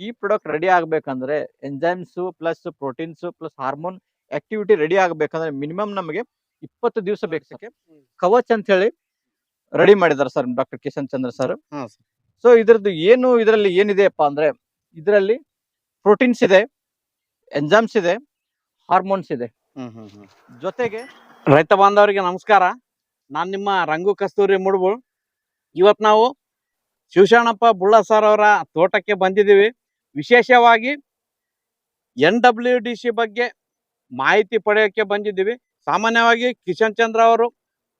ಈ product ready ಆಗಬೇಕಂದ್ರೆ enzymes plus proteins plus hormone activity ready ಆಗಬೇಕಂದ್ರೆ ಮಿನಿಮಮ್ ನಮಗೆ ಇಪ್ಪತ್ತು ದಿವಸ ಬೇಕು ಸರ್. ಕವಚ್ ಅಂತ ಹೇಳಿ ರೆಡಿ ಮಾಡಿದ್ದಾರೆ sir doctor Kishan Chandra sir. So ಇದ್ರದ್ದು ಏನು ಇದರಲ್ಲಿ ಏನಿದೆಯಪ್ಪ ಅಂದ್ರೆ ಇದರಲ್ಲಿ ಪ್ರೋಟೀನ್ಸ್ ಇದೆ ಎಂಜಾಮ್ಸ್ ಇದೆ ಹಾರ್ಮೋನ್ಸ್ ಇದೆ. ಜೊತೆಗೆ ರೈತ ಬಾಂಧವರಿಗೆ ನಮಸ್ಕಾರ. ನಾನು ನಿಮ್ಮ ರಂಗು ಕಸ್ತೂರಿ ಮುಡ್ಬುಳ್ ಇವತ್ತು ನಾವು ಶಿವಶಾಣಪ್ಪ ಬುಳ್ಳ ಸರ್ ಅವರ ತೋಟಕ್ಕೆ ಬಂದಿದ್ದೀವಿ. ವಿಶೇಷವಾಗಿ ಎನ್ ಡಬ್ಲ್ಯೂ ಡಿ ಸಿ ಬಗ್ಗೆ ಮಾಹಿತಿ ಪಡೆಯೋಕ್ಕೆ ಬಂದಿದ್ದೀವಿ. ಸಾಮಾನ್ಯವಾಗಿ ಕಿಶನ್ ಚಂದ್ರ ಅವರು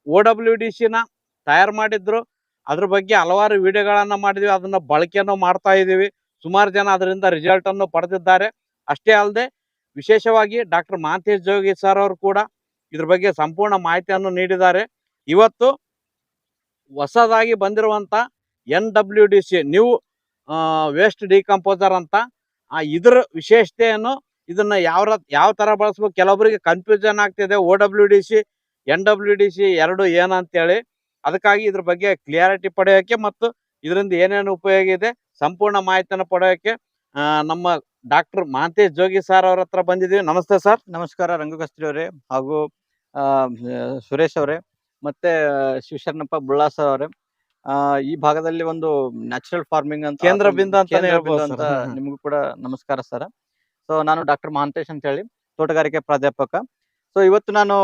ಓ ಡಬ್ಲ್ಯೂ ಡಿ ಸಿನ ತಯಾರು ಮಾಡಿದ್ರು. ಅದ್ರ ಬಗ್ಗೆ ಹಲವಾರು ವಿಡಿಯೋಗಳನ್ನು ಮಾಡಿದ್ವಿ. ಅದನ್ನು ಬಳಕೆಯನ್ನು ಮಾಡ್ತಾ ಇದ್ದೀವಿ. ಸುಮಾರು ಜನ ಅದರಿಂದ ರಿಸಲ್ಟನ್ನು ಪಡೆದಿದ್ದಾರೆ. ಅಷ್ಟೇ ಅಲ್ಲದೆ ವಿಶೇಷವಾಗಿ ಡಾಕ್ಟರ್ ಮಾಂತೇಶ್ ಜೋಗಿ ಸರ್ ಅವರು ಕೂಡ ಇದ್ರ ಬಗ್ಗೆ ಸಂಪೂರ್ಣ ಮಾಹಿತಿಯನ್ನು ನೀಡಿದ್ದಾರೆ. ಇವತ್ತು ಹೊಸದಾಗಿ ಬಂದಿರುವಂತ N W D C new waste decomposer ಅಂತ ಆ, ಇದ್ರ ವಿಶೇಷತೆಯನ್ನು ಇದನ್ನ ಯಾವ ಯಾವ ತರ ಬಳಸ್ಬೇಕು? ಕೆಲವೊಬ್ಬರಿಗೆ ಕನ್ಫ್ಯೂಷನ್ ಆಗ್ತಿದೆ. O W D C N W D C ಎರಡು ಏನಂತೇಳಿ. ಅದಕ್ಕಾಗಿ ಇದ್ರ ಬಗ್ಗೆ ಕ್ಲಿಯಾರಿಟಿ ಪಡೆಯೋಕೆ ಮತ್ತು ಇದರಿಂದ ಏನೇನು ಉಪಯೋಗ ಇದೆ ಸಂಪೂರ್ಣ ಮಾಹಿತಿಯನ್ನು ಪಡೆಯೋಕೆ ನಮ್ಮ ಡಾಕ್ಟರ್ ಮಹಾಂತೇಶ್ ಜೋಗಿ ಸರ್ ಅವ್ರ ಹತ್ರ ಬಂದಿದ್ದೀವಿ ನಮಸ್ತೆ ಸರ್. ನಮಸ್ಕಾರ ರಂಗು ಕಸ್ತ್ರಿ ಅವರೇ ಹಾಗೂ ಸುರೇಶ್ ಅವರೇ ಮತ್ತೆ ಶಿವಶರಣಪ್ಪ ಬುಳ್ಳಾಸ ಅವರೇ. ಆ, ಈ ಭಾಗದಲ್ಲಿ ಒಂದು ನ್ಯಾಚುರಲ್ ಫಾರ್ಮಿಂಗ್ ಅಂತ ಕೇಂದ್ರ ಬಿಂದು ಅಂತ ಕೇಂದ್ರ ಹೇಳ್ಬೋದು ಅಂತ. ನಿಮಗೂ ಕೂಡ ನಮಸ್ಕಾರ ಸರ್. ಸೊ ನಾನು ಡಾಕ್ಟರ್ ಮಹಾಂತೇಶ್ ಅಂತ ಹೇಳಿ ತೋಟಗಾರಿಕೆ ಪ್ರಾಧ್ಯಾಪಕ. ಸೊ ಇವತ್ತು ನಾನು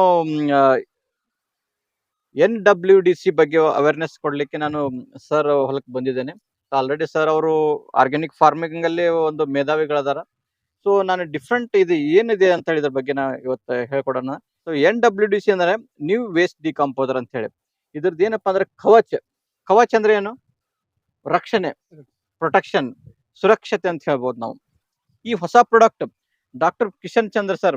ಎನ್ ಡಬ್ಲ್ಯೂ ಡಿ ಸಿ ಬಗ್ಗೆ ಅವೇರ್ನೆಸ್ ಕೊಡ್ಲಿಕ್ಕೆ ನಾನು ಸರ್ ಹೊಲಕ್ಕೆ ಬಂದಿದ್ದೇನೆ. ಆಲ್ರೆಡಿ ಸರ್ ಅವರು ಆರ್ಗ್ಯಾನಿಕ್ ಫಾರ್ಮಿಂಗ್ ಅಲ್ಲಿ ಒಂದು ಮೇಧಾವಿಗಳದಾರ. ಸೊ ನಾನು ಡಿಫ್ರೆಂಟ್ ಇದು ಏನಿದೆ ಅಂತ ಹೇಳಿದ್ರ ಬಗ್ಗೆ ನಾ ಇವತ್ತು ಹೇಳ್ಕೊಡೋಣ. So N W D C ಅಂದ್ರೆ ನ್ಯೂ ವೇಸ್ಟ್ ಡಿಕಂಪೋಸರ್ ಅಂತ ಹೇಳಿ ಇದ್ರದ್ದು ಏನಪ್ಪಾ ಅಂದ್ರೆ ಕವಚ್. ಕವಚ್ ಅಂದ್ರೆ ಏನು? ರಕ್ಷಣೆ ಪ್ರೊಟೆಕ್ಷನ್ ಸುರಕ್ಷತೆ ಅಂತ ಹೇಳ್ಬೋದು ನಾವು. ಈ ಹೊಸ product doctor Kishan Chandra sir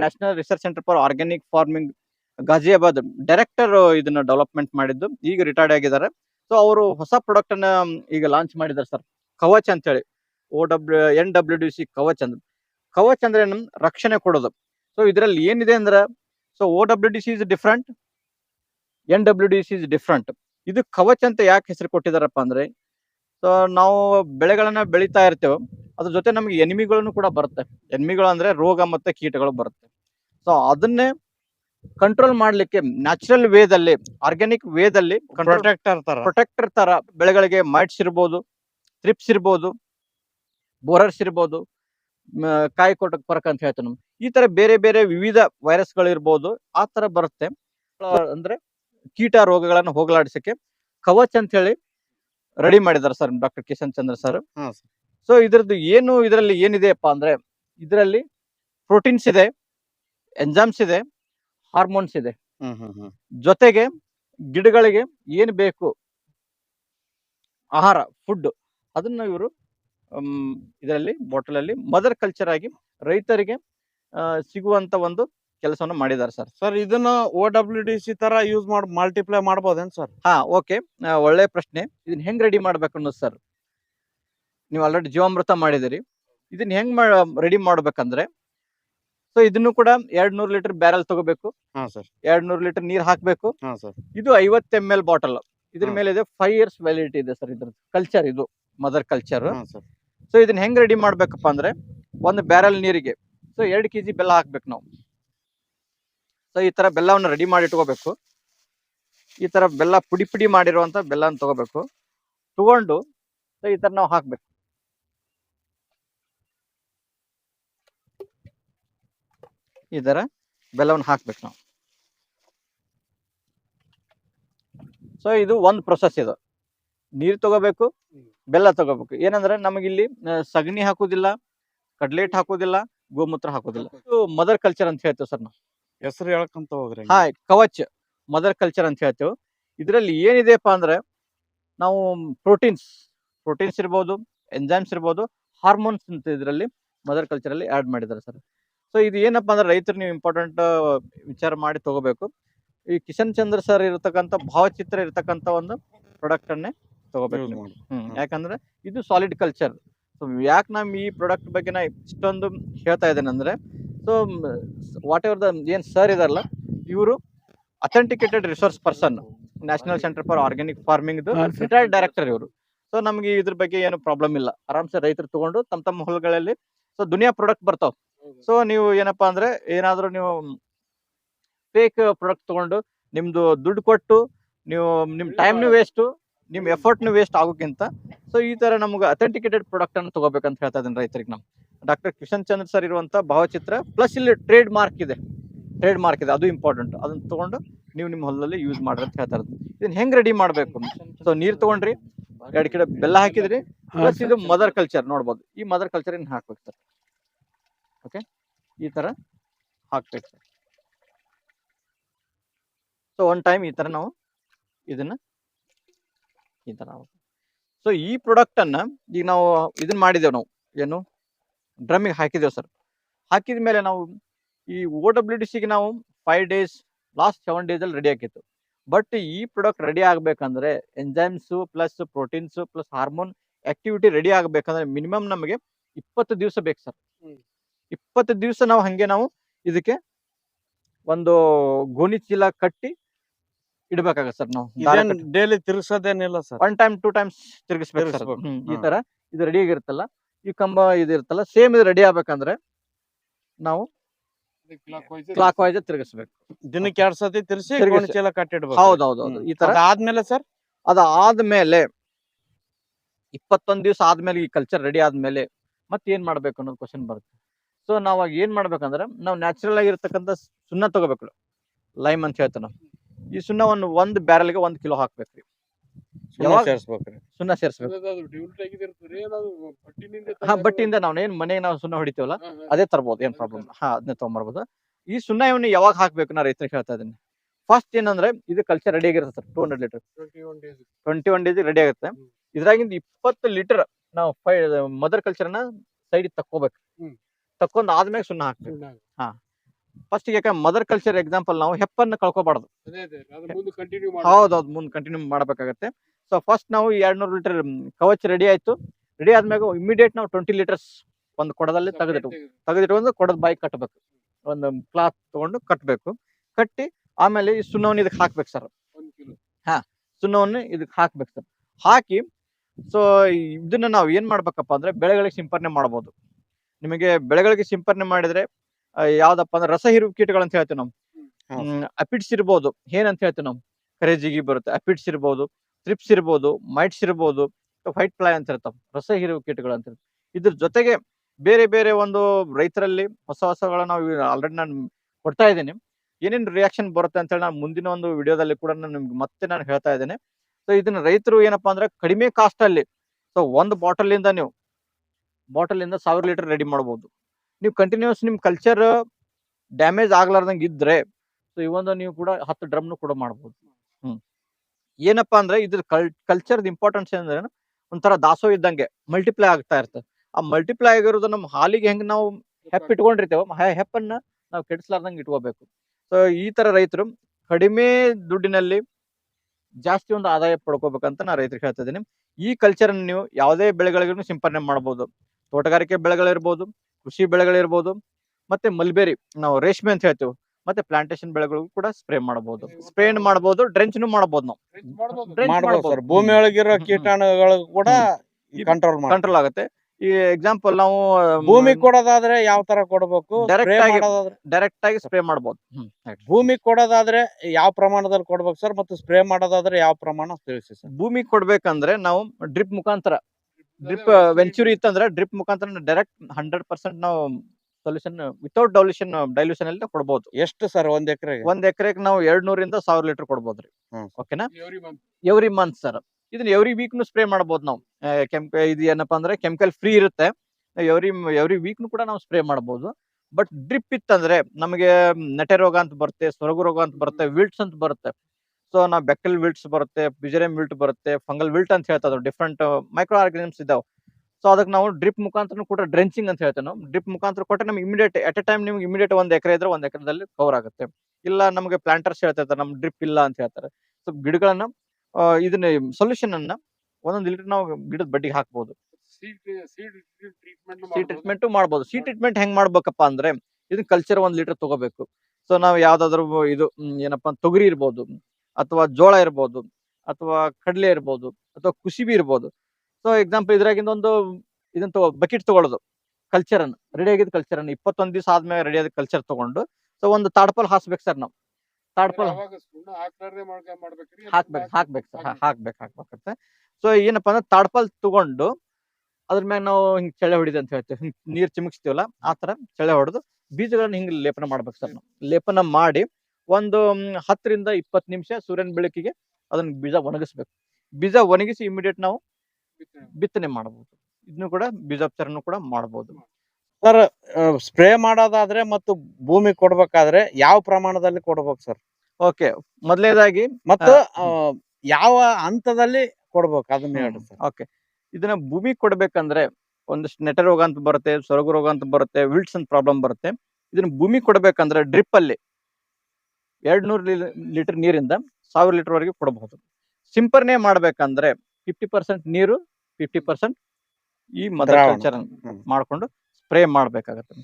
national research centre for organic farming Ghaziabad director ಇದನ್ನ ಡೆವಲಪ್ಮೆಂಟ್ ಮಾಡಿದ್ದು. ಈಗ ರಿಟೈರ್ಡ್ ಆಗಿದ್ದಾರೆ. ಸೊ ಅವರು ಹೊಸ ಪ್ರಾಡಕ್ಟ್ ಅನ್ನ ಈಗ ಲಾಂಚ್ ಮಾಡಿದ್ದಾರೆ ಸರ್ ಕವಚ್ ಅಂತ ಹೇಳಿ O W N W D C Kavach ಅಂದ್ರೆ. ಕವಚ್ ಅಂದ್ರೆ ರಕ್ಷಣೆ ಕೊಡೋದು. ಸೊ ಇದರಲ್ಲಿ ಏನಿದೆ ಅಂದ್ರೆ so O W D C is different N W D C is different ಇದು ಕವಚ ಅಂತ ಯಾಕೆ ಹೆಸರು ಕೊಟ್ಟಿದಾರಪ್ಪ ಅಂದ್ರೆ ಸೊ ನಾವು ಬೆಳೆಗಳನ್ನ ಬೆಳೀತಾ ಇರ್ತೇವೆ ಅದ್ರ ಜೊತೆ ನಮಗೆ ಎನಿಮಿಗಳನ್ನು ಕೂಡ ಬರುತ್ತೆ. ಎನಿಮಿಗಳು ಅಂದ್ರೆ ರೋಗ ಮತ್ತೆ ಕೀಟಗಳು ಬರುತ್ತೆ. ಸೊ ಅದನ್ನೇ ಕಂಟ್ರೋಲ್ ಮಾಡ್ಲಿಕ್ಕೆ ನ್ಯಾಚುರಲ್ ವೇದಲ್ಲಿ ಆರ್ಗ್ಯಾನಿಕ್ ವೇದಲ್ಲಿ ಪ್ರೊಟೆಕ್ಟರ್ ತರ. ಪ್ರೊಟೆಕ್ಟರ್ ತರ ಬೆಳೆಗಳಿಗೆ ಮೈಟ್ಸ್ ಇರ್ಬೋದು ಟ್ರಿಪ್ಸ್ ಇರ್ಬೋದು ಬೋರರ್ಸ್ ಇರ್ಬೋದು ಕಾಯಿ ಕೊಟ್ಟಕ್ ಪರಕ ಅಂತ ಹೇಳ್ತೇನೆ ಈ ತರ ಬೇರೆ ಬೇರೆ ವಿವಿಧ ವೈರಸ್ಗಳು ಇರ್ಬೋದು ಆ ತರ ಬರುತ್ತೆ. ಅಂದ್ರೆ ಕೀಟ ರೋಗಗಳನ್ನ ಹೋಗಲಾಡಿಸಕ್ಕೆ ಕವಚ್ ಅಂತ ಹೇಳಿ ರೆಡಿ ಮಾಡಿದ್ದಾರೆ sir doctor Kishan Chandra sir. So ಇದ್ರದ್ದು ಏನು ಇದರಲ್ಲಿ ಏನಿದೆಯಪ್ಪ ಅಂದ್ರೆ ಇದರಲ್ಲಿ ಪ್ರೋಟೀನ್ಸ್ ಇದೆ ಎಂಜಾಮ್ಸ್ ಇದೆ ಹಾರ್ಮೋನ್ಸ್ ಇದೆ. ಜೊತೆಗೆ ಗಿಡಗಳಿಗೆ ಏನು ಬೇಕು? ಆಹಾರ ಫುಡ್ ಅದನ್ನ ಇವರು ಇದರಲ್ಲಿ ಬಾಟಲ್ ಅಲ್ಲಿ ಮದರ್ ಕಲ್ಚರ್ ಆಗಿ ರೈತರಿಗೆ ಸಿಗುವಂತ ಒಂದು ಕೆಲಸವನ್ನು ಮಾಡಿದ್ದಾರೆ ಸರ್. ಸರ್ ಇದನ್ನ ಓ ಡಬ್ಲ್ಯೂ ಡಿ ಸಿ ತರ ಯೂಸ್ ಮಾಡಿ ಮಲ್ಟಿಪ್ಲೈ ಮಾಡ್ಬೋದೇನ್ ಸರ್? ಹಾ ಓಕೆ. ಒಳ್ಳೆ ಪ್ರಶ್ನೆ. ಇದನ್ನ ಹೆಂಗ್ ರೆಡಿ ಮಾಡ್ಬೇಕು ಅನ್ನೋದು ಸರ್? ನೀವು ಆಲ್ರೆಡಿ ಜೀವಾಮೃತ ಮಾಡಿದಿರಿ ಇದನ್ನ ಹೆಂಗ್ ರೆಡಿ ಮಾಡ್ಬೇಕಂದ್ರೆ ಸೊ ಇದನ್ನು ಕೂಡ ಎರಡ್ ನೂರು ಲೀಟರ್ ಬ್ಯಾರಲ್ ತಗೋಬೇಕು ಎರಡ್ ನೂರು ಲೀಟರ್ ನೀರ್ ಹಾಕ್ಬೇಕು. ಇದು ಐವತ್ ಎಂ ಎಲ್ ಬಾಟಲ್ ಇದ್ರ ಮೇಲೆ ಇದೆ ಫೈವ್ ಇಯರ್ಸ್ ವ್ಯಾಲಿಡಿಟಿ ಇದೆ ಸರ್ ಇದ್ರ ಕಲ್ಚರ್ ಇದು ಮದರ್ ಕಲ್ಚರ್ ಸೊ ಇದನ್ನ ಹೆಂಗ್ ರೆಡಿ ಮಾಡ್ಬೇಕಪ್ಪ ಅಂದ್ರೆ ಒಂದು ಬ್ಯಾರಲ್ ನೀರಿಗೆ ಸೊ ಎರಡು ಕೆಜಿ ಬೆಲ್ಲ ಹಾಕ್ಬೇಕು ನಾವು. ಸೊ ಈ ತರ ಬೆಲ್ಲವನ್ನು ರೆಡಿ ಮಾಡಿ ಇಟ್ಕೋಬೇಕು. ಈ ತರ ಬೆಲ್ಲ ಪುಡಿ ಪುಡಿ ಮಾಡಿರುವಂತ ಬೆಲ್ಲನ ತಗೋಬೇಕು. ತಗೊಂಡು ಸೊ ಈ ತರ ನಾವು ಹಾಕ್ಬೇಕು. ಈ ತರ ಬೆಲ್ಲವನ್ನು ಹಾಕ್ಬೇಕು ನಾವು. ಸೊ ಇದು ಒಂದು ಪ್ರೊಸೆಸ್ ಇದು. ನೀರು ತಗೋಬೇಕು ಬೆಲ್ಲ ತಗೋಬೇಕು. ಏನಂದ್ರೆ ನಮಗಿಲ್ಲಿ ಸಗಣಿ ಹಾಕೋದಿಲ್ಲ ಕಡ್ಲೆಟ್ ಹಾಕೋದಿಲ್ಲ ಗೋಮೂತ್ರ ಹಾಕೋದಿಲ್ಲ. ಇದು ಮದರ್ ಕಲ್ಚರ್ ಅಂತ ಹೇಳ್ತೇವೆ ಸರ್ ನಾವು. ಹೆಸರು ಹೇಳ್ಕೊಂತ ಹೋಗ್ರಿ ಹಾ ಕವಚ್ ಮದರ್ ಕಲ್ಚರ್ ಅಂತ ಹೇಳ್ತೇವೆ. ಇದರಲ್ಲಿ ಏನಿದೆಪ್ಪ ಅಂದ್ರೆ ನಾವು ಪ್ರೋಟೀನ್ಸ್ ಪ್ರೋಟೀನ್ಸ್ ಇರ್ಬೋದು ಎಂಜೈಮ್ಸ್ ಇರ್ಬೋದು ಹಾರ್ಮೋನ್ಸ್ ಅಂತ ಇದರಲ್ಲಿ ಮದರ್ ಕಲ್ಚರ್ ಅಲ್ಲಿ ಆಡ್ ಮಾಡಿದ್ದಾರೆ ಸರ್ ಸೊ ಇದು ಏನಪ್ಪಾ ಅಂದ್ರೆ ರೈತರು ನೀವು ಇಂಪಾರ್ಟೆಂಟ್ ವಿಚಾರ ಮಾಡಿ ತಗೋಬೇಕು. ಈ ಕಿಶನ್ ಚಂದ್ರ ಸರ್ ಇರತಕ್ಕಂಥ ಭಾವಚಿತ್ರ ಇರತಕ್ಕಂತ ಒಂದು ಪ್ರಾಡಕ್ಟ್ ಅನ್ನೇ ತಗೋಬೇಕು ನೀವು. ಯಾಕಂದ್ರೆ ಇದು ಸಾಲಿಡ್ ಕಲ್ಚರ್ ಸೊ ಯಾಕೆ ನಮ್ ಈ ಪ್ರಾಡಕ್ಟ್ ಬಗ್ಗೆ ನಾ ಇಷ್ಟೊಂದು ಹೇಳ್ತಾ ಇದ್ದೇನೆ ಅಂದ್ರೆ ಸೊ ವಾಟ್ ಎವರ್ ದ ಏನ್ ಸರ್ ಇದಾರಲ್ಲ ಇವರು authenticated resource person national centre for organic farming retired director ಇವರು. ಸೊ ನಮ್ಗೆ ಇದ್ರ ಬಗ್ಗೆ ಏನು ಪ್ರಾಬ್ಲಮ್ ಇಲ್ಲ. ಆರಾಮ್ಸೆ ರೈತರು ತಗೊಂಡು ತಮ್ಮ ತಮ್ಮ ಹೊಲಗಳಲ್ಲಿ ಸೊ ದುನಿಯಾ ಪ್ರಾಡಕ್ಟ್ ಬರ್ತಾವ. ಸೊ ನೀವು ಏನಪ್ಪಾ ಅಂದ್ರೆ ಏನಾದ್ರೂ ನೀವು ಫೇಕ್ ಪ್ರಾಡಕ್ಟ್ ತಗೊಂಡು ನಿಮ್ದು ದುಡ್ಡು ಕೊಟ್ಟು ನೀವು ನಿಮ್ ಟೈಮ್ನು ವೇಸ್ಟ್ ನಿಮ್ ಎಫರ್ಟ್ನು ವೇಸ್ಟ್ ಆಗೋಕ್ಕಿಂತ ಸೊ ಈ ತರ ನಮ್ಗೆ ಅಥೆಂಟಿಕೇಟೆಡ್ ಪ್ರಾಡಕ್ಟ್ ಅನ್ನು ತಗೋಬೇಕಂತ ಹೇಳ್ತಾ ಇದ್ದೀನಿ ರೈತರಿಗೆ ನಾವು. ಡಾಕ್ಟರ್ ಕಿಶನ್ ಚಂದ್ರ ಸರ್ ಇರುವಂಥ ಭಾವಚಿತ್ರ ಪ್ಲಸ್ ಇಲ್ಲಿ ಟ್ರೇಡ್ ಮಾರ್ಕ್ ಇದೆ. ಟ್ರೇಡ್ ಮಾರ್ಕ್ ಇದೆ, ಅದು ಇಂಪಾರ್ಟೆಂಟ್ ಅದನ್ನ ತಗೊಂಡು ನೀವು ನಿಮ್ಮ ಹೊಲದಲ್ಲಿ ಯೂಸ್ ಮಾಡ್ರಿ ಅಂತ ಹೇಳ್ತಾ ಇರೋದು. ಇದನ್ನ ಹೆಂಗೆ ರೆಡಿ ಮಾಡಬೇಕು? ಸೊ ನೀರು ತಗೊಂಡ್ರಿ, ಎರಡು ಕಡೆ ಬೆಲ್ಲ ಹಾಕಿದ್ರಿ ಪ್ಲಸ್ ಇದು ಮದರ್ ಕಲ್ಚರ್ ನೋಡ್ಬೋದು. ಈ ಮದರ್ ಕಲ್ಚರ್ ಇನ್ ಹಾಕ್ಬೇಕು ಸರ್ ಓಕೆ ಈ ತರ ಹಾಕ್ಬೇಕು ಸರ್ ಸೊ ಒನ್ ಟೈಮ್ ಈ ತರ ನಾವು ಇದನ್ನ ಈ ತರ ಸೊ ಈ ಪ್ರಾಡಕ್ಟ್ ಅನ್ನ ಈಗ ನಾವು ಇದನ್ನ ಮಾಡಿದೇವ್ ನಾವು. ಏನು? ಡ್ರಮ್ಮಿಗೆ ಹಾಕಿದ್ದೇವೆ ಸರ್. ಹಾಕಿದ ಮೇಲೆ ನಾವು ಈ ಓ ಡಬ್ಲ್ಯೂ ಡಿ ಸಿಗೆ ನಾವು five days last seven days ಅಲ್ಲಿ ರೆಡಿ ಆಗಿತ್ತು ಬಟ್ ಈ ಪ್ರಾಡಕ್ಟ್ ರೆಡಿ ಆಗ್ಬೇಕಂದ್ರೆ enzymes plus proteins plus hormone activity ready ಆಗ್ಬೇಕಂದ್ರೆ ಮಿನಿಮಮ್ ನಮಗೆ ಇಪ್ಪತ್ತು ದಿವಸ ಬೇಕು ಸರ್. ಇಪ್ಪತ್ತು ದಿವಸ ನಾವು ಹಂಗೆ ನಾವು ಇದಕ್ಕೆ ಒಂದು ಗೋಣಿ ಚೀಲ ಕಟ್ಟಿ ಇಡ್ಬೇಕಾಗತ್ತೆ ಸರ್ ನಾವು. Daily ತಿರ್ಗ್ಸೋದೇನಿಲ್ಲ sir. One time two times ತಿರುಗಿಸ್ಬೇಕು sir. ಈ. ತರ ಇದು ರೆಡಿ ಆಗಿರುತ್ತಲ್ಲ. ಈ ಕಂಬ ಇದಿರ್ತಲ್ಲ ಇರುತ್ತಲ್ಲ ಸೇಮ್ ಇದು ರೆಡಿ ಆಗ್ಬೇಕಂದ್ರೆ ನಾವು ಕ್ಲಾಕ್ ವೈಸ್ ತಿರುಗಿಸ್ಬೇಕು. ದಿನಕ್ಕೆ ಎರಡ್ ಸತಿ ತಿರ್ಸಿ ಚೀಲ ಕಟ್ಟಿಡ್ಬೇಕು. ಹೌದೌದು ಹೌದು ಈ ತರ ಆದ್ಮೇಲೆ ಸರ್? ಅದಾದ್ಮೇಲೆ ಇಪ್ಪತ್ತೊಂದ್ ದಿವಸ ಆದ್ಮೇಲೆ ಈ ಕಲ್ಚರ್ ರೆಡಿ ಆದ್ಮೇಲೆ ಮತ್ತೆ ಏನ್ ಮಾಡ್ಬೇಕು ಅನ್ನೋದು ಕ್ವಶನ್ ಬರುತ್ತೆ. ಸೊ ನಾವ್ ಆಗ ಏನ್ ಮಾಡ್ಬೇಕಂದ್ರೆ ನಾವು ನ್ಯಾಚುರಲ್ ಆಗಿರ್ತಕ್ಕಂಥ ಸುಣ್ಣ ತಗೋಬೇಕು. ಲೈಮ್ ಅಂತ ಹೇಳ್ತಾರೆ ನಾವು ಈ ಸುಣ್ಣವನ್ನು ಒಂದ್ ಬ್ಯಾರಲ್ಗೆ ಒಂದ್ ಕಿಲೋ ಹಾಕ್ಬೇಕ್ರಿ ಯಾವಾಗ- ಸೇರ್ಸ್ಬೇಕ್ರಿ. ಸುಣ್ಣ ಸೇರ್ಸ್ಬೇಕು. ಹಾ ಬಟ್ಟಿಯಿಂದ ನಾವು ಏನ್ ಮನೆಗೆ ನಾವು ಸುಣ್ಣ ಹೊಡಿತೀವಲ್ಲ ಅದೇ ತರ್ಬೋದು ಏನ್ ಪ್ರಾಬ್ಲಮ್ ಹಾ ಅದನ್ನ ತಗೊಂಬರ್ಬೋದು. ಈ ಸುಣ್ಣ ಇವನ್ನ ಯಾವಾಗ ಹಾಕ್ಬೇಕು ನಾ ರೈತರಿಗೆ ಹೇಳ್ತಾ ಇದೀನಿ ಫಸ್ಟ್ ಏನಂದ್ರೆ ಇದು ಕಲ್ಚರ್ ರೆಡಿ ಆಗಿರುತ್ತೆ sir two hundred litre twenty one days ready ಆಗುತ್ತೆ. ಇದ್ರಾಗಿಂದ ಇಪ್ಪತ್ತು ಲೀಟರ್ ನಾವು ಮದರ್ ಮದರ್ ಕಲ್ಚರ್ನ ಸೈಡ್ ತಕ್ಕೋಬೇಕು. ತಕೊಂಡ್ ತಕ್ಕೊಂಡ್ ಆದ್ಮೇಲೆ ಸುಣ್ಣ ಹಾಕ್ಬೇಕು. ಫಸ್ಟ್ ಯಾಕೆ ಮದರ್ ಕಲ್ಚರ್ ಎಕ್ಸಾಂಪಲ್ ನಾವು ಹೆಪ್ಪನ್ನ ಕಳ್ಕೋಬಾರ್ದು. ಹೌದೌದು ಮುಂದೆ ಕಂಟಿನ್ಯೂ ಮಾಡ್ಬೇಕಾಗತ್ತೆ. ಸೊ ಫಸ್ಟ್ ನಾವು ಎರಡ್ನೂರು ಲೀಟರ್ ಕವಚ್ ರೆಡಿ ಆಯ್ತು. ರೆಡಿ ಆದ್ಮೇಲೆ ಇಮಿಡಿಯೇಟ್ ನಾವು ಟ್ವೆಂಟಿ ಲೀಟರ್ಸ್ ಒಂದು ಕೊಡದಲ್ಲಿ ತೆಗೆದಿಟ್ಟು ಒಂದು ಕೊಡದ ಬಾಯಿ ಕಟ್ಟಬೇಕು ಒಂದು ಕ್ಲಾತ್ ತಗೊಂಡು ಕಟ್ಟಬೇಕು ಕಟ್ಟಿ ಆಮೇಲೆ ಈ ಸುಣ್ಣವನ್ನು ಇದಕ್ಕೆ ಹಾಕ್ಬೇಕು ಸರ್ ಹಾ ಸುಣ್ಣವನ್ನು ಇದಕ್ಕೆ ಹಾಕ್ಬೇಕು ಸರ್ ಹಾಕಿ ಸೊ ಇದನ್ನ ನಾವು ಏನ್ ಮಾಡ್ಬೇಕಪ್ಪ ಅಂದ್ರೆ ಬೆಳೆಗಳಿಗೆ ಸಿಂಪರಣೆ ಮಾಡಬಹುದು ನಿಮಗೆ ಬೆಳೆಗಳಿಗೆ ಸಿಂಪರಣೆ ಮಾಡಿದ್ರೆ ಯಾವ್ದಪ್ಪ ಅಂದ್ರೆ ರಸ ಹೀರುವ ಕೀಟಗಳು ಅಂತ ಹೇಳ್ತೀವಿ ನಾವು. ಅಪಿಟ್ಸ್ ಅಪಿಡ್ಸ್ ಇರ್ಬೋದು. ಏನಂತ ಹೇಳ್ತೀವಿ ನಾವು? ಕರೆಜಿಗಿ ಬರುತ್ತೆ. ಅಪಿಟ್ಸ್ ಇರ್ಬೋದು. ಟ್ರಿಪ್ಸ್ ಇರ್ಬೋದು ಮೈಟ್ಸ್ ಇರ್ಬೋದು ವೈಟ್ ಫ್ಲೈ ಅಂತ ಇರ್ತಾವ ರಸ ಹೀರುವ ಕೀಟಗಳು ಅಂತ ಇರ್ತವೆ ಇದ್ರ ಜೊತೆಗೆ ಬೇರೆ ಬೇರೆ ಒಂದು ರೈತರಲ್ಲಿ ಹೊಸ ಹೊಸಗಳ ನಾವು ಆಲ್ರೆಡಿ ನಾನು ಕೊಡ್ತಾ ಇದ್ದೀನಿ. ಏನೇನು ರಿಯಾಕ್ಷನ್ ಬರುತ್ತೆ ಅಂತ ಹೇಳಿ ನಾನು ಮುಂದಿನ ಒಂದು ವಿಡಿಯೋದಲ್ಲಿ ಕೂಡ ನಾನು ನಿಮ್ಗೆ ಮತ್ತೆ ನಾನು ಹೇಳ್ತಾ ಇದ್ದೇನೆ. ಸೊ ಇದನ್ನ ರೈತರು ಏನಪ್ಪಾ ಅಂದ್ರೆ ಕಡಿಮೆ ಕಾಸ್ಟ್ ಅಲ್ಲಿ ಸೊ ಒಂದು ಬಾಟಲ್ ಇಂದ ನೀವು ಬಾಟಲ್ ಇಂದ ಸಾವಿರ ಲೀಟರ್ ರೆಡಿ ಮಾಡ್ಬೋದು. ನೀವು ಕಂಟಿನ್ಯೂಸ್ ನಿಮ್ ಕಲ್ಚರ್ ಡ್ಯಾಮೇಜ್ ಆಗ್ಲಾರ್ದಂಗೆ ಇದ್ರೆ ಸೊ ಇವೊಂದು ನೀವು ಕೂಡ ಹತ್ತು ಡ್ರಮ್ನು ಕೂಡ ಮಾಡ್ಬೋದು. ಏನಪ್ಪಾ ಅಂದ್ರೆ ಇದ್ರ ಕಲ್ ಕಲ್ಚರ್ದ ಇಂಪಾರ್ಟೆನ್ಸ್ ಏನಂದ್ರೆ ಒಂಥರ ದಾಸೋ ಇದ್ದಂಗೆ ಮಲ್ಟಿಪ್ಲೈ ಆಗ್ತಾ ಇರ್ತದೆ. ಆ ಮಲ್ಟಿಪ್ಲೈ ಆಗಿರೋದು ನಮ್ಮ ಹಾಲಿಗೆ ಹೆಂಗ್ ನಾವು ಹೆಪ್ ಇಟ್ಕೊಂಡಿರ್ತೇವೆ ಹೆಪ್ಪನ್ನ ನಾವು ಕೆಡಿಸ್ಲಾರ್ದಂಗೆ ಇಟ್ಕೋಬೇಕು. ಸೊ ಈ ತರ ರೈತರು ಕಡಿಮೆ ದುಡ್ಡಿನಲ್ಲಿ ಜಾಸ್ತಿ ಒಂದು ಆದಾಯ ಪಡ್ಕೋಬೇಕಂತ ನಾ ರೈತರಿಗೆ ಹೇಳ್ತಾ ಇದ್ದೀನಿ. ಈ ಕಲ್ಚರ್ ನೀವು ಯಾವುದೇ ಬೆಳೆಗಳಿಗೂ ಸಿಂಪರಣೆ ಮಾಡಬಹುದು ತೋಟಗಾರಿಕೆ ಬೆಳೆಗಳಿರ್ಬೋದು ಕೃಷಿ ಬೆಳೆಗಳಿರ್ಬೋದು ಮತ್ತೆ ಮಲ್ಬೇರಿ ನಾವು ರೇಷ್ಮೆ ಅಂತ ಹೇಳ್ತೇವೆ. ಮತ್ತೆ ಪ್ಲಾಂಟೇಶನ್ ಬೆಳೆಗಳಿಗೂ ಕೂಡ ಸ್ಪ್ರೇ ಮಾಡಬಹುದು. ಸ್ಪ್ರೇ ಮಾಡಬಹುದು ಡ್ರೆಂಚ್ನು ಮಾಡಬಹುದು ನಾವು. ಭೂಮಿಯೊಳಗಿರೋ. ಕೀಟಾಣುಗಳು ಕೂಡ ಕಂಟ್ರೋಲ್ ಮಾಡಿ ಕಂಟ್ರೋಲ್ ಆಗುತ್ತೆ. ಈ ಎಕ್ಸಾಂಪಲ್ ನಾವು ಭೂಮಿ ಕೊಡೋದಾದ್ರೆ ಯಾವ ತರ ಕೊಡಬೇಕು? ಡೈರೆಕ್ಟ್ ಆಗಿ- ಡೈರೆಕ್ಟ್ ಆಗಿ ಸ್ಪ್ರೇ ಮಾಡಬಹುದು ಭೂಮಿ ಕೊಡೋದಾದ್ರೆ ಯಾವ ಪ್ರಮಾಣದಲ್ಲಿ ಕೊಡ್ಬೇಕು ಸರ್? ಮತ್ತು ಸ್ಪ್ರೇ ಮಾಡೋದಾದ್ರೆ ಯಾವ ಪ್ರಮಾಣ ತಿಳಿಸಿ ಸರ್. ಭೂಮಿ ಕೊಡ್ಬೇಕಂದ್ರೆ ನಾವು ಡ್ರಿಪ್ ಮುಖಾಂತರ. ಡ್ರಿಪ್ ವೆಂಚುರಿ ಇತ್ತಂದ್ರೆ ಡ್ರಿಪ್ ಮುಖಾಂತರ ಡೈರೆಕ್ಟ್ ಹಂಡ್ರೆಡ್ ಪರ್ಸೆಂಟ್ ನಾವು ಸೊಲ್ಯೂಷನ್ ವಿತೌಟ್ ಡೈಲ್ಯೂಷನ್ ಡೈಲ್ಯೂಷನ್ ಅಲ್ಲಿ ಕೊಡಬಹುದು ಎಷ್ಟು ಸರ್ ಒಂದ್ ಎಕರೆ ಒಂದ್ ಎಕರೆಗೆ ನಾವು ಎರಡ್ ನೂರಿಂದ ಸಾವಿರ ಲೀಟರ್ ಕೊಡಬಹುದು ರೀ ಓಕೆನಾ ಎವ್ರಿ ಮಂತ್ ಸರ್ ಇದನ್ನ ಎವ್ರಿ ವೀಕ್ನು ಸ್ಪ್ರೇ ಮಾಡಬಹುದು ನಾವು. ಕೆಂಪ ಇದು ಏನಪ್ಪಾ ಅಂದ್ರೆ ಕೆಮಿಕಲ್ ಫ್ರೀ ಇರುತ್ತೆ. ಎವ್ರಿ ಎವ್ರಿ ವೀಕ್ ಕೂಡ ನಾವು ಸ್ಪ್ರೇ ಮಾಡಬಹುದು ಬಟ್ ಡ್ರಿಪ್ ಇತ್ತಂದ್ರೆ ನಮಗೆ ನೆಟೆ ರೋಗ ಅಂತ ಬರುತ್ತೆ ಸೊರಗು ರೋಗ ಅಂತ ಬರುತ್ತೆ ವಿಲ್ಟ್ಸ್ ಅಂತ ಬರುತ್ತೆ. ಸೊ ನಾವು ಬೆಕ್ಕಲ್ ವಿಲ್ಟ್ಸ್ ಬರುತ್ತೆ ಬಿಜರೇಮ್ ವಿಲ್ಟ್ ಬರುತ್ತೆ ಫಂಗಲ್ ವಿಲ್ಟ್ ಅಂತ ಹೇಳ್ತಾ ಡಿಫ್ರೆಂಟ್ ಮೈಕ್ರೋ ಆರ್ಗನಿಮ್ಸ್ ಇದಾವೆ. ಸೊ ಅದಕ್ಕೆ ನಾವು ಡ್ರಿಪ್ ಮುಖಾಂತರ ಕೂಡ ಡ್ರೆಂಚಿಂಗ್ ಅಂತ ಹೇಳ್ತೇವೆ ನಾವು. ಡ್ರಿಪ್ ಮುಖಾಂತರ ಕೊಟ್ಟರೆ ನಮ್ಗೆ ಇಮಿಡಿಯೇಟ್ ಎಟ್ ಎ ಟೈಮ್ ನಿಮ್ಗೆ ಇಮಿಡಿಯೇಟ್ ಒಂದು ಎಕರೆ ಇದ್ರೆ ಒಂದು ಎಕರೆದಲ್ಲಿ ಕವರ್ ಆಗುತ್ತೆ. ಇಲ್ಲ ನಮಗೆ ಪ್ಲಾಂಟರ್ಸ್ ಹೇಳ್ತಾ ಇರ್ತಾರೆ ನಮ್ ಡ್ರಿಪ್ ಇಲ್ಲ ಅಂತ ಹೇಳ್ತಾರೆ. ಸೊ ಗಿಡಗಳನ್ನ ಇದನ್ನ ಸೊಲ್ಯೂಷನ್ ಅನ್ನ ಒಂದೊಂದು ಲೀಟರ್ ನಾವು ಗಿಡದ ಬಡ್ಡಿಗೆ ಹಾಕ್ಬೋದು. ಸೀಡ್ ಟ್ರೀಟ್ಮೆಂಟ್ ಮಾಡ್ಬೋದು. ಸೀ ಟ್ರೀಟ್ಮೆಂಟ್ ಹೆಂಗ್ ಮಾಡ್ಬೇಕಪ್ಪ ಅಂದ್ರೆ ಇದನ್ನ ಕಲ್ಚರ್ ಒಂದ್ ಲೀಟರ್ ತಗೋಬೇಕು. ಸೊ ನಾವು ಯಾವ್ದಾದ್ರು ಇದು ಏನಪ್ಪ ಏನಪ್ಪಾ ತೊಗರಿ ಇರ್ಬೋದು ಅಥವಾ ಜೋಳ ಇರ್ಬೋದು ಅಥವಾ ಕಡಲೆ ಇರ್ಬೋದು ಅಥವಾ ಕುಸಿಬಿ ಇರ್ಬೋದು. ಸೊ ಎಕ್ಸಾಂಪಲ್ ಇದ್ರಾಗಿಂದ ಒಂದು ಇದನ್ನ ತಗೋ ಬಕೆಟ್ ತಗೊಳ್ಳೋದು ಕಲ್ಚರ್ ಅನ್ನು. ರೆಡಿ ಆಗಿದ್ದ ಕಲ್ಚರ್ ಅನ್ನು. ಇಪ್ಪತ್ತೊಂದು ದಿವಸ ಆದ್ಮೇಲೆ ರೆಡಿ ಆದ ಕಲ್ಚರ್ ತಗೊಂಡು ಸೊ ಒಂದು ತಾಡ್ಪಲ್ ಹಾಸ್ಬೇಕು ಸರ್ ನಾವು. ತಾಡ್ಪಲ್ ಹಾಕ್ಬೇಕು ಹಾಕ್ಬೇಕು ಸರ್ ಹಾಕ್ಬೇಕು ಹಾಕ್ಬೇಕಂತೆ. ಸೊ ಏನಪ್ಪಾ ಅಂದ್ರೆ ತಾಡ್ಪಲ್ ತಗೊಂಡು ಅದ್ರ ಮ್ಯಾಗ ನಾವು ಹಿಂಗ್ ಚಳೆ ಹೊಡಿದೆ ಅಂತ ಹೇಳ್ತೇವೆ. ಹಿಂಗ್ ನೀರ್ ಚಿಮುಕ್ಸ್ತೀವಲ್ಲ ಆತರ ತರ ಚಳೆ ಹೊಡೆದು ಬೀಜಗಳನ್ನ ಹಿಂಗ್ ಲೇಪನ ಮಾಡ್ಬೇಕು ಸರ್ ನಾವು. ಲೇಪನ ಮಾಡಿ ಒಂದು ಹತ್ತರಿಂದ ಇಪ್ಪತ್ತು ನಿಮಿಷ ಸೂರ್ಯನ ಬೆಳಕಿಗೆ ಅದನ್ನ ಬೀಜ ಒಣಗಿಸ್ಬೇಕು. ಬೀಜ ಒಣಗಿಸಿ ಇಮಿಡಿಯೇಟ್ ನಾವು ಬಿತ್ತನೆ ಮಾಡಬಹುದು ಇದನ್ನು ಕೂಡ ಬೀಜೋಪಚಾರನು ಕೂಡ ಮಾಡಬಹುದು ಸರ್ ಸ್ಪ್ರೇ ಮಾಡೋದಾದ್ರೆ ಮತ್ತು ಭೂಮಿ ಕೊಡ್ಬೇಕಾದ್ರೆ ಯಾವ ಪ್ರಮಾಣದಲ್ಲಿ ಕೊಡ್ಬೇಕು ಸರ್ ಓಕೆ ಮೊದಲನೇದಾಗಿ ಮತ್ತು ಯಾವ ಹಂತದಲ್ಲಿ ಕೊಡ್ಬೇಕು? ಅದನ್ನ ಹೇಳಿ ಸರ್ ಓಕೆ. ಇದನ್ನ ಭೂಮಿ ಕೊಡ್ಬೇಕಂದ್ರೆ ಒಂದಿಷ್ಟು ನೆಟ ರೋಗ ಅಂತ ಬರುತ್ತೆ ಸೊರಗು ರೋಗ ಅಂತ ಬರುತ್ತೆ ವಿಲ್ಟ್ಸ್ ಅಂತ ಪ್ರಾಬ್ಲಮ್ ಬರುತ್ತೆ. ಇದನ್ನ ಭೂಮಿ ಕೊಡ್ಬೇಕಂದ್ರೆ ಡ್ರಿಪ್ ಅಲ್ಲಿ ಎರಡ್ ನೂರು ಲೀಟರ್ ನೀರಿಂದ ಸಾವಿರ ಲೀಟರ್ ವರೆಗೆ ಕೊಡಬಹುದು ಸಿಂಪರಣೆ ಮಾಡ್ಬೇಕಂದ್ರೆ ಫಿಫ್ಟಿ ಪರ್ಸೆಂಟ್ ನೀರು ಫಿಫ್ಟಿ ಪರ್ಸೆಂಟ್ ಈ ಮದರ್. ಕಲ್ಚರ್. ಮಾಡ್ಕೊಂಡು ಸ್ಪ್ರೇ ಮಾಡಬೇಕಾಗತ್ತೆ.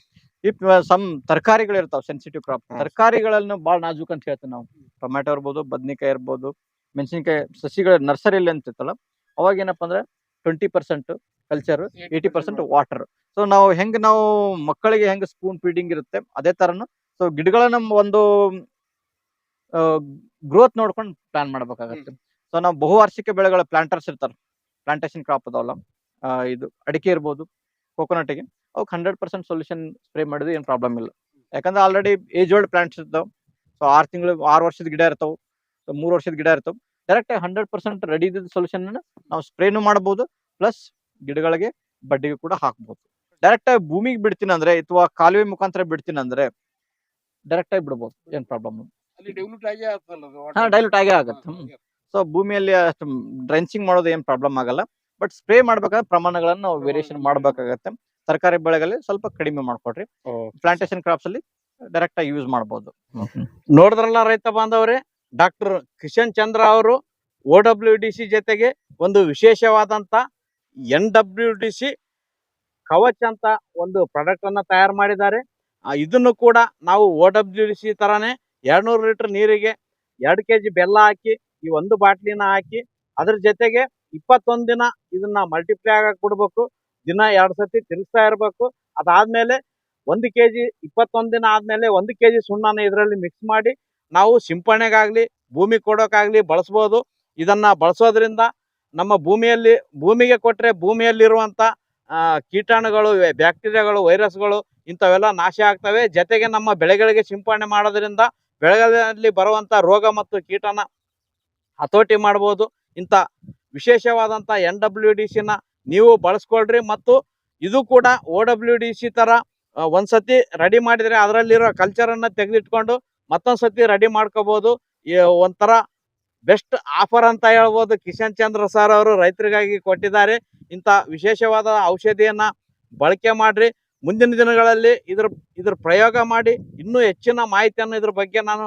ಇಫ್ ಸಮ್ ತರಕಾರಿಗಳು ಇರ್ತಾವೆ ಸೆನ್ಸಿಟಿವ್ ಕ್ರಾಪ್. ತರಕಾರಿಗಳನ್ನು ಬಾಳ ನಾಜೂಕ್ ಅಂತ ಹೇಳ್ತೀವಿ ನಾವು. ಟೊಮ್ಯಾಟೊ ಇರ್ಬೋದು ಬದ್ನಿಕಾಯಿ ಇರ್ಬೋದು ಮೆಣಸಿನಕಾಯಿ ಸಸಿಗಳ ನರ್ಸರಿಲಿ ಅಂತ ಇರ್ತಲ್ಲ ಅವಾಗ ಏನಪ್ಪ ಅಂದ್ರೆ twenty percent culture eighty percent water so ನಾವು ಹೆಂಗ್ ನಾವು ಮಕ್ಕಳಿಗೆ ಹೆಂಗ್ ಸ್ಪೂನ್ ಫೀಡಿಂಗ್ ಇರುತ್ತೆ ಅದೇ ತರನು ಸೊ ಗಿಡಗಳನ್ನ ಒಂದು ಗ್ರೋತ್ ನೋಡ್ಕೊಂಡು ಪ್ಲಾನ್ ಮಾಡ್ಬೇಕಾಗತ್ತೆ. ಸೊ ನಾವು ಬಹುವಾರ್ಷಿಕ ಬೆಳೆಗಳ ಪ್ಲಾಂಟರ್ಸ್ ಇರ್ತಾರೆ. ಪ್ಲಾಂಟೇಶನ್ ಕ್ರಾಪ್ ಅದಾವಲ್ಲ. ಇದು ಅಡಿಕೆ ಇರ್ಬೋದು ಕೋಕೋನಟ್ಗೆ ಅವ್ಕೆ ಹಂಡ್ರೆಡ್ ಪರ್ಸೆಂಟ್ ಸೊಲ್ಯೂಷನ್ ಸ್ಪ್ರೇ ಮಾಡಿದ್ರೆ ಏನು ಪ್ರಾಬ್ಲಮ್ ಇಲ್ಲ. ಯಾಕಂದ್ರೆ ಆಲ್ರೆಡಿ ಏಜ್ ಓಲ್ಡ್ ಪ್ಲಾಂಟ್ಸ್ ಇರ್ತಾವೆ. ಸೊ ಆರು ತಿಂಗಳು ಆರು ವರ್ಷದ ಗಿಡ ಇರ್ತಾವೆ. ಸೊ ಮೂರು ವರ್ಷದ ಗಿಡ ಇರ್ತಾವೆ. ಡೈರೆಕ್ಟ್ ಹಂಡ್ರೆಡ್ ಪರ್ಸೆಂಟ್ ರೆಡಿ ಇದ್ದ ಸೊಲ್ಯೂಷನ್ ನಾವು ಸ್ಪ್ರೇನು ಮಾಡಬಹುದು ಪ್ಲಸ್ ಗಿಡಗಳಿಗೆ ಬಡ್ಡಿಗೆ ಕೂಡ ಹಾಕ್ಬೋದು. ಡೈರೆಕ್ಟ್ ಆಗಿ ಭೂಮಿಗೆ ಬಿಡ್ತೀನಿ ಅಂದ್ರೆ ಅಥವಾ ಕಾಲುವೆ ಮುಖಾಂತರ ಬಿಡ್ತೀನಿ ಅಂದ್ರೆ ಡೈರೆಕ್ಟ್ ಆಗಿ ಬಿಡ್ಬೋದು. ಏನ್ ಪ್ರಾಬ್ಲಮ್. ಡೈಲ್ಯೂಟ್ ಆಗೇ ಆಗತ್ತೆ. ಸೊ ಭೂಮಿಯಲ್ಲಿ ಅಷ್ಟು ಡ್ರೆಂಚಿಂಗ್ ಮಾಡೋದು ಏನ್ ಪ್ರಾಬ್ಲಮ್ ಆಗಲ್ಲ. ಬಟ್ ಸ್ಪ್ರೇ ಮಾಡ್ಬೇಕಾದ್ರೆ ಪ್ರಮಾಣಗಳನ್ನು ನಾವು ವೇರಿಯೇಷನ್ ಮಾಡಬೇಕಾಗತ್ತೆ. ತರಕಾರಿ ಬೆಳೆಗಳಲ್ಲಿ ಸ್ವಲ್ಪ ಕಡಿಮೆ ಮಾಡ್ಕೊಡ್ರಿ. ಪ್ಲಾಂಟೇಶನ್ ಕ್ರಾಪ್ಸ್ ಅಲ್ಲಿ ಡೈರೆಕ್ಟ್ ಆಗಿ ಯೂಸ್ ಮಾಡಬಹುದು ನೋಡಿದ್ರಲ್ಲ ರೈತ ಬಾಂಧವರೇ ಡಾಕ್ಟರ್ ಕಿಶನ್ ಚಂದ್ರ ಅವರು ಒ ಡಬ್ಲ್ಯೂ ಡಿ ಸಿ ಜೊತೆಗೆ ಒಂದು ವಿಶೇಷವಾದಂತ N W D C Kavach ಅಂತ ಒಂದು ಪ್ರಾಡಕ್ಟ್ ಅನ್ನ ತಯಾರು ಮಾಡಿದ್ದಾರೆ. ಇದನ್ನು ಕೂಡ ನಾವು ಒ ಡಬ್ಲ್ಯೂ ಡಿ ಸಿ ತರಾನೇ ಎರಡ್ನೂರು ಲೀಟರ್ ನೀರಿಗೆ ಎರಡು ಕೆ ಜಿ ಬೆಲ್ಲ ಹಾಕಿ ಈ ಒಂದು ಬಾಟ್ಲಿನ ಹಾಕಿ ಅದ್ರ ಜೊತೆಗೆ ಇಪ್ಪತ್ತೊಂದು ದಿನ ಇದನ್ನ ಮಲ್ಟಿಪ್ಲೈ ಆಗಕ್ ಬಿಡ್ಬೇಕು. ದಿನ ಎರಡು ಸತಿ ತಿರುಗಿಸ್ತಾ ಇರಬೇಕು. ಅದಾದ್ಮೇಲೆ ಒಂದು ಕೆ ಜಿ ಇಪ್ಪತ್ತೊಂದು ದಿನ ಆದ್ಮೇಲೆ ಒಂದು ಕೆ ಜಿ ಸುಣ್ಣನ ಇದರಲ್ಲಿ ಮಿಕ್ಸ್ ಮಾಡಿ ನಾವು ಸಿಂಪರಣೆಗಾಗ್ಲಿ ಭೂಮಿ ಕೊಡೋಕ್ಕಾಗ್ಲಿ ಬಳಸ್ಬೋದು. ಇದನ್ನ ಬಳಸೋದ್ರಿಂದ ನಮ್ಮ ಭೂಮಿಯಲ್ಲಿ ಭೂಮಿಗೆ ಕೊಟ್ಟರೆ ಭೂಮಿಯಲ್ಲಿರುವಂತ ಆ, ಕೀಟಾಣುಗಳು ಬ್ಯಾಕ್ಟೀರಿಯಾಗಳು ವೈರಸ್ಗಳು ಇಂಥವೆಲ್ಲ ನಾಶ ಆಗ್ತವೆ. ಜೊತೆಗೆ ನಮ್ಮ ಬೆಳೆಗಳಿಗೆ ಸಿಂಪರಣೆ ಮಾಡೋದ್ರಿಂದ ಬೆಳೆಗಳಲ್ಲಿ ಬರುವಂತ ರೋಗ ಮತ್ತು ಕೀಟನ ಹತೋಟಿ ಮಾಡ್ಬೋದು. ಇಂಥ ವಿಶೇಷವಾದಂತ ಎನ್ ಡಬ್ಲ್ಯೂ ಡಿ ಸಿನ ನೀವು ಬಳಸ್ಕೊಳ್ರಿ ಮತ್ತು ಇದು ಕೂಡ ಒ ಡಬ್ಲ್ಯೂ ಡಿ ಸಿ ಆ, ಒಂದ್ಸತಿ ರೆಡಿ ಮಾಡಿದರೆ ಅದರಲ್ಲಿರೋ ಕಲ್ಚರನ್ನು ತೆಗೆದಿಟ್ಕೊಂಡು ಮತ್ತೊಂದ್ಸತಿ ರೆಡಿ ಮಾಡ್ಕೋಬಹುದು ಈ ಒಂಥರ ಬೆಸ್ಟ್ ಆಫರ್ ಅಂತ ಹೇಳ್ಬೋದು. ಕಿಶನ್ ಚಂದ್ರ ಸರ್ ಅವರು ರೈತರಿಗಾಗಿ ಕೊಟ್ಟಿದ್ದಾರೆ. ಇಂಥ ವಿಶೇಷವಾದ ಔಷಧಿಯನ್ನ ಬಳಕೆ ಮಾಡ್ರಿ. ಮುಂದಿನ ದಿನಗಳಲ್ಲಿ ಇದ್ರ ಇದ್ರ ಪ್ರಯೋಗ ಮಾಡಿ. ಇನ್ನೂ ಹೆಚ್ಚಿನ ಮಾಹಿತಿಯನ್ನು ಇದ್ರ ಬಗ್ಗೆ ನಾನು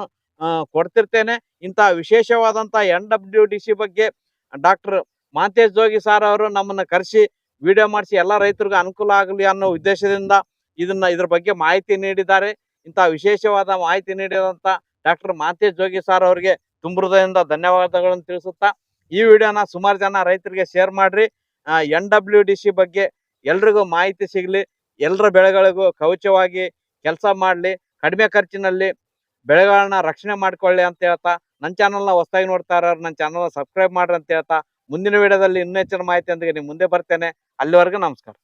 ಕೊಡ್ತಿರ್ತೇನೆ. ಇಂಥ ವಿಶೇಷವಾದಂತ ಎನ್ ಡಬ್ಲ್ಯೂ ಡಿ ಸಿ ಬಗ್ಗೆ ಡಾಕ್ಟರ್ ಮಾಂತೇಶ್ ಜೋಗಿ ಸಾರ್ ಅವರು ನಮ್ಮನ್ನ ಕರೆಸಿ, ವಿಡಿಯೋ ಮಾಡಿಸಿ, ಎಲ್ಲ ರೈತರಿಗೂ ಅನುಕೂಲ ಆಗಲಿ ಅನ್ನೋ ಉದ್ದೇಶದಿಂದ ಇದನ್ನ ಇದ್ರ ಬಗ್ಗೆ ಮಾಹಿತಿ ನೀಡಿದ್ದಾರೆ. ಇಂಥ ವಿಶೇಷವಾದ ಮಾಹಿತಿ ನೀಡಿದಂತ ಡಾಕ್ಟರ್ ಮಾಂತೇಶ್ ಜೋಗಿ ಸಾರ್ ಅವರಿಗೆ ತುಂಬ ಹೃದಯದಿಂದ ಧನ್ಯವಾದಗಳನ್ನು ತಿಳಿಸುತ್ತಾ, ಈ ವಿಡಿಯೋನ ಸುಮಾರು ಜನ ರೈತರಿಗೆ ಶೇರ್ ಮಾಡ್ರಿ. ಎನ್ ಡಬ್ಲ್ಯೂ ಡಿ ಸಿ ಬಗ್ಗೆ ಎಲ್ರಿಗೂ ಮಾಹಿತಿ ಸಿಗ್ಲಿ ಎಲ್ಲರ ಬೆಳೆಗಳಿಗೂ ಕವಚವಾಗಿ ಕೆಲಸ ಮಾಡ್ಲಿ, ಕಡಿಮೆ ಖರ್ಚಿನಲ್ಲಿ ಬೆಳೆಗಳನ್ನ ರಕ್ಷಣೆ ಮಾಡ್ಕೊಳ್ಳಿ ಅಂತ ಹೇಳ್ತಾ ನನ್ನ ಚಾನಲ್ನ ಹೊಸದಾಗಿ ನೋಡ್ತಾ ಇರೋರು ನನ್ನ ಚಾನಲ್ನ ಸಬ್ಸ್ಕ್ರೈಬ್ ಮಾಡ್ರಿ ಅಂತ ಹೇಳ್ತಾ, ಮುಂದಿನ ವಿಡಿಯೋದಲ್ಲಿ ಇನ್ನೂ ಹೆಚ್ಚಿನ ಮಾಹಿತಿಯೊಂದಿಗೆ ನಿಮ್ಮ ಮುಂದೆ ಬರ್ತೇನೆ. ಅಲ್ಲಿವರೆಗೂ ನಮಸ್ಕಾರ.